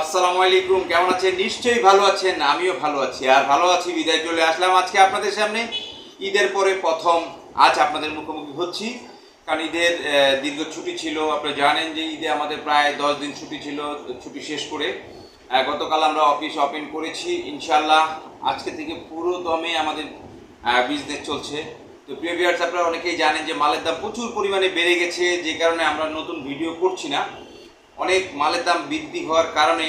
আসসালামু আলাইকুম। কেমন আছেন? নিশ্চয়ই ভালো আছেন, আমিও ভালো আছি। আর ভালো আছি, বিদায় চলে আসলাম আজকে আপনাদের সামনে। ঈদের পরে প্রথম, আজ আপনাদের মুখোমুখি হচ্ছি। কারণ ঈদের দীর্ঘ ছুটি ছিল। আপনারা জানেন যে ঈদে আমাদের প্রায় দশ দিন ছুটি ছিল, ছুটি শেষ করে। গতকাল আমরা অফিস ওপেন করেছি ইনশাল্লাহ আজকে থেকে পুরো দমে আমাদের বিজনেস চলছে। তো প্রিয় ভিউয়ার্স আপনারা অনেকেই জানেন যে মালের দাম প্রচুর পরিমাণে বেড়ে গেছে। যে কারণে আমরা নতুন ভিডিও করছি না। অনেক মালের দাম বৃদ্ধি হওয়ার কারণে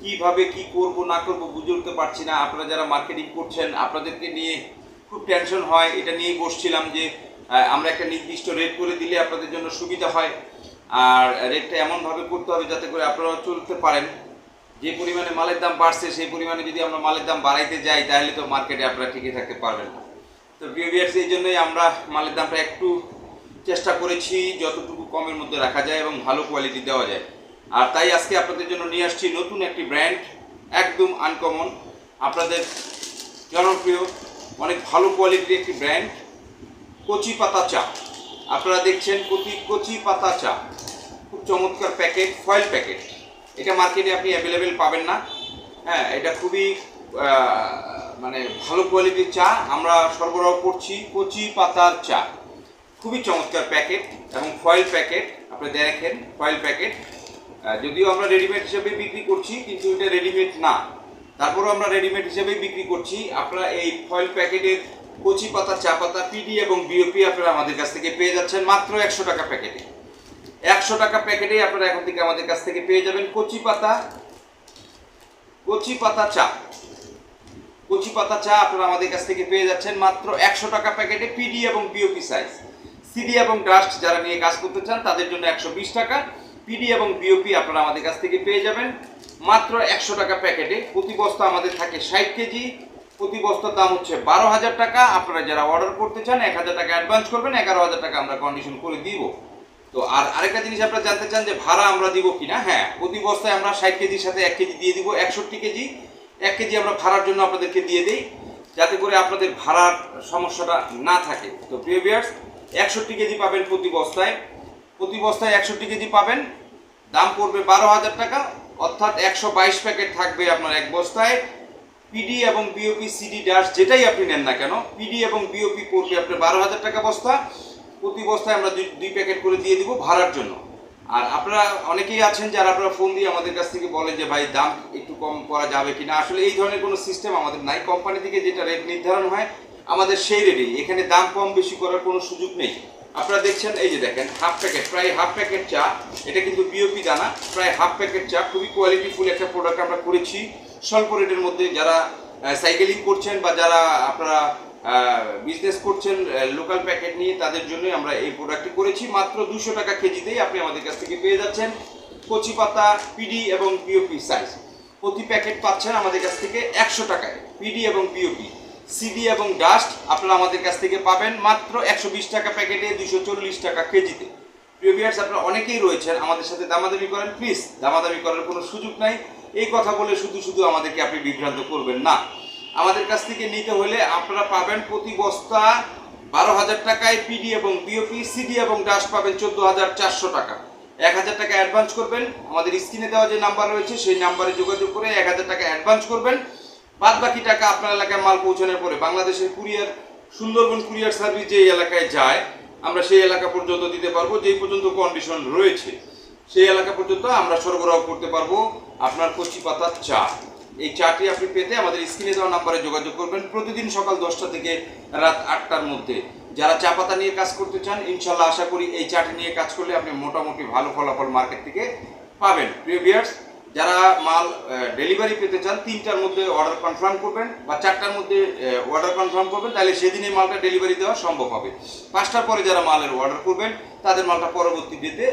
কীভাবে কি করব, না করব বুঝে উঠতে পারছি না। আপনারা যারা মার্কেটিং করছেন, আপনাদেরকে নিয়ে খুব টেনশন হয়। এটা নিয়েই বসছিলাম যে আমরা একটা নির্দিষ্ট রেট করে দিলে আপনাদের জন্য সুবিধা হয়। আর রেটটা এমনভাবে করতে হবে যাতে করে আপনারা চলতে পারেন। যে পরিমাণে মালের দাম বাড়ছে, সেই পরিমাণে যদি আমরা মালের দাম বাড়াইতে যাই, তাহলে তো মার্কেটে আপনারা টিকে থাকতে পারবেন না। তো বিহেভিয়ার্স এই জন্যই আমরা মালের দামটা একটু চেষ্টা করেছি, যতটুকু কমের মধ্যে রাখা যায় এবং ভালো কোয়ালিটি দেওয়া যায়। আর তাই আজকে আপনাদের জন্য নিয়ে আসছি নতুন একটি ব্র্যান্ড, একদম আনকমন আপনাদের জনপ্রিয়, অনেক ভালো কোয়ালিটির একটি ব্র্যান্ড, কচি পাতা চা। আপনারা দেখছেন কচি কচি পাতা চা। খুব চমৎকার প্যাকেট ফয়েল প্যাকেট এটা মার্কেটে আপনি অ্যাভেলেবেল পাবেন না। হ্যাঁ এটা খুবই মানে ভালো কোয়ালিটির চা। আমরা সরবরাহ করছি কচি পাতার চা। খুবই চমৎকার প্যাকেট এবং ফয়েল প্যাকেট আপনি দেখেন ফয়েল প্যাকেট যদিও আমরা রেডিমেড হিসেবে বিক্রি করছি, কিন্তু এটা রেডিমেড না। তারপরেও আমরা রেডিমেড হিসেবে বিক্রি করছি। আপনারা এই ফয়েল প্যাকেটের কচি পাতা, চা পাতা পিডি এবং বিওপি আপনারা আমাদের কাছ থেকে পেয়ে যাচ্ছেন মাত্র একশো টাকা প্যাকেটে একশো টাকা প্যাকেটে আপনারা এখন থেকে আমাদের কাছ থেকে পেয়ে যাবেন কচি পাতা কচি পাতা চা। কচি পাতা চা আপনারা আমাদের কাছ থেকে পেয়ে যাচ্ছেন মাত্র একশো টাকা প্যাকেটে পিডি এবং বিওপি সাইজ সিডি এবং ডাস্ট যারা নিয়ে কাজ করতে চান, তাদের জন্য একশো বিশ টাকা। পিডি এবং বিওপি আপনারা আমাদের কাছ থেকে পেয়ে যাবেন। মাত্র একশো টাকা প্যাকেটে। প্রতি বস্তা আমাদের থাকে ষাট কেজি। প্রতি বস্তার দাম হচ্ছে বারো হাজার টাকা। আপনারা যারা অর্ডার করতে চান, এক হাজার টাকা অ্যাডভান্স করবেন, এগারো হাজার টাকা আমরা কন্ডিশন করে দিব। তো আর আরেকটা জিনিস আপনারা জানতে চান যে ভাড়া আমরা দিব কিনা? হ্যাঁ প্রতি বস্তায় আমরা ষাট কেজির সাথে এক কেজি দিয়ে দিব, একষট্টি কেজি। এক কেজি আমরা ভাড়ার জন্য আপনাদেরকে দিয়ে দিই, যাতে করে আপনাদের ভাড়ার সমস্যাটা না থাকে। তো প্রিয় বিয়ার্স একষট্টি কেজি পাবেন প্রতি বস্তায়। প্রতি বস্তায় একষট্টি কেজি পাবেন। দাম পড়বে বারো হাজার টাকা, অর্থাৎ একশো বাইশ প্যাকেট থাকবে আপনার এক বস্তায়। পিডি এবং বিওপি সিডি ড্যাশ যেটাই আপনি নেন না কেন পিডি এবং বিওপি পড়বে আপনার বারো হাজার টাকা বস্তা। প্রতি বস্তায় আমরা দুই দুই প্যাকেট করে দিয়ে দিব ভাড়ার জন্য। আর আপনারা অনেকেই আছেন যারা আপনারা ফোন দিয়ে আমাদের কাছ থেকে বলেন যে, ভাই, দাম একটু কম করা যাবে কিনা? আসলে এই ধরনের কোনো সিস্টেম আমাদের নাই। কোম্পানি থেকে যেটা রেট নির্ধারণ হয়, আমাদের সেই রেটেই এখানে দাম কম বেশি করার কোনো সুযোগ নেই। আপনারা দেখছেন, এই যে দেখেন হাফ প্যাকেট প্রায় হাফ প্যাকেট চা। এটা কিন্তু বিওপি দানা, প্রায় হাফ প্যাকেট চা। খুবই কোয়ালিটিফুল একটা প্রোডাক্ট আমরা করেছি। স্বল্প রেটের মধ্যে যারা সাইকেলিং করছেন বা যারা আপনারা বিজনেস করছেন লোকাল প্যাকেট নিয়ে, তাদের জন্যই আমরা এই প্রোডাক্টটি করেছি। মাত্র দুশো টাকা কেজিতেই আপনি আমাদের কাছ থেকে পেয়ে যাচ্ছেন কচি পাতা পিডি এবং বিওপি সাইজ প্রতি প্যাকেট পাচ্ছেন আমাদের কাছ থেকে একশো টাকায় পিডি এবং বিওপি সিডি এবং ডাস্ট আপনারা আমাদের কাছ থেকে পাবেন মাত্র একশো বিশ টাকা প্যাকেটে দুশো চল্লিশ টাকা কেজিতে। প্রিয় ভিউয়ার্স আপনারা অনেকেই রয়েছেন আমাদের সাথে দামাদামি করেন প্লিজ দামাদামি করার কোনো সুযোগ নাই। এই কথা বলে শুধু শুধু আমাদেরকে আপনি বিভ্রান্ত করবেন না। আমাদের কাছ থেকে নিতে হলে আপনারা পাবেন প্রতি বস্তা বারো হাজার টাকায় পিডি এবং বিওপি সিডি এবং ডাস্ট পাবেন চোদ্দ হাজার চারশো টাকা। এক হাজার টাকা অ্যাডভান্স করবেন। আমাদের স্ক্রিনে দেওয়া যে নাম্বার রয়েছে, সেই নাম্বারে যোগাযোগ করে এক হাজার টাকা অ্যাডভান্স করবেন। বাদ বাকি টাকা আপনার এলাকায় মাল পৌঁছানোর পরে বাংলাদেশের কুরিয়ার, সুন্দরবন কুরিয়ার সার্ভিস যে এলাকায় যায়, আমরা সেই এলাকা পর্যন্ত দিতে পারব, যেই পর্যন্ত কন্ডিশন রয়েছে, সেই এলাকা পর্যন্ত আমরা সরবরাহ করতে পারব আপনার কচি পাতার চা এই চাটি আপনি পেতে আমাদের স্ক্রিনে দেওয়া নাম্বারে যোগাযোগ করবেন প্রতিদিন সকাল দশটা থেকে রাত আটটার মধ্যে। যারা চা পাতা নিয়ে কাজ করতে চান, ইনশাল্লাহ আশা করি এই চাটি নিয়ে কাজ করলে আপনি মোটামুটি ভালো ফলাফল মার্কেট থেকে পাবেন। প্রিয় যারা মাল ডেলিভারি পেতে চান, তিনটার মধ্যে অর্ডার কনফার্ম করবেন বা চারটার মধ্যে অর্ডার কনফার্ম করবেন, তাহলে সেদিনই মালটা ডেলিভারি দেওয়া সম্ভব হবে। পাঁচটার পরে যারা মালের অর্ডার করবেন, তাদের মালটা পরবর্তী ডেতে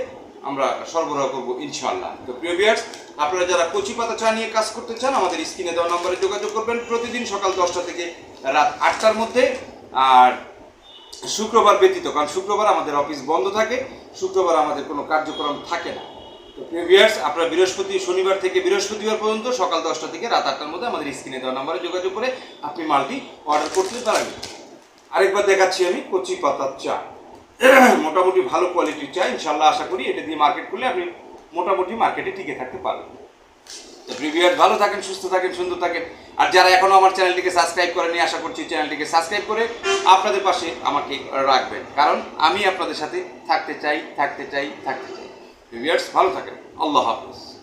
আমরা সরবরাহ করব ইনশাল্লাহ তো প্রিয় ভিউয়ার্স আপনারা যারা কচি পাতা চা নিয়ে কাজ করতে চান, আমাদের স্ক্রিনে দেওয়া নম্বরে যোগাযোগ করবেন। প্রতিদিন সকাল দশটা থেকে রাত আটটার মধ্যে। আর শুক্রবার ব্যতীত, কারণ শুক্রবার আমাদের অফিস বন্ধ থাকে, শুক্রবার আমাদের কোনো কার্যক্রম থাকে না। প্রিভিয়ার্স আপনারা বৃহস্পতি, শনিবার থেকে বৃহস্পতিবার পর্যন্ত সকাল দশটা থেকে রাত আটটার মধ্যে আমাদের স্ক্রিনে দেওয়া নাম্বারে যোগাযোগ করে আপনি মালটি অর্ডার করতে পারেন। আরেকবার দেখাচ্ছি আমি কচি পাতার চা। মোটামুটি ভালো কোয়ালিটির চা ইনশাল্লাহ আশা করি এটা দিয়ে মার্কেট করলে আপনি মোটামুটি মার্কেটে টিকে থাকতে পারবেন। তো প্রিভিয়ার ভালো থাকেন, সুস্থ থাকেন, সুন্দর থাকেন। আর যারা এখনও আমার চ্যানেলটিকে সাবস্ক্রাইব করেনি আশা করছি চ্যানেলটিকে সাবস্ক্রাইব করে আপনাদের পাশে আমাকে রাখবেন। কারণ আমি আপনাদের সাথে থাকতে চাই থাকতে চাই থাকতে চাই। প্রিভিয়ার্স ভালো থাকেন। আল্লাহ হাফিজ।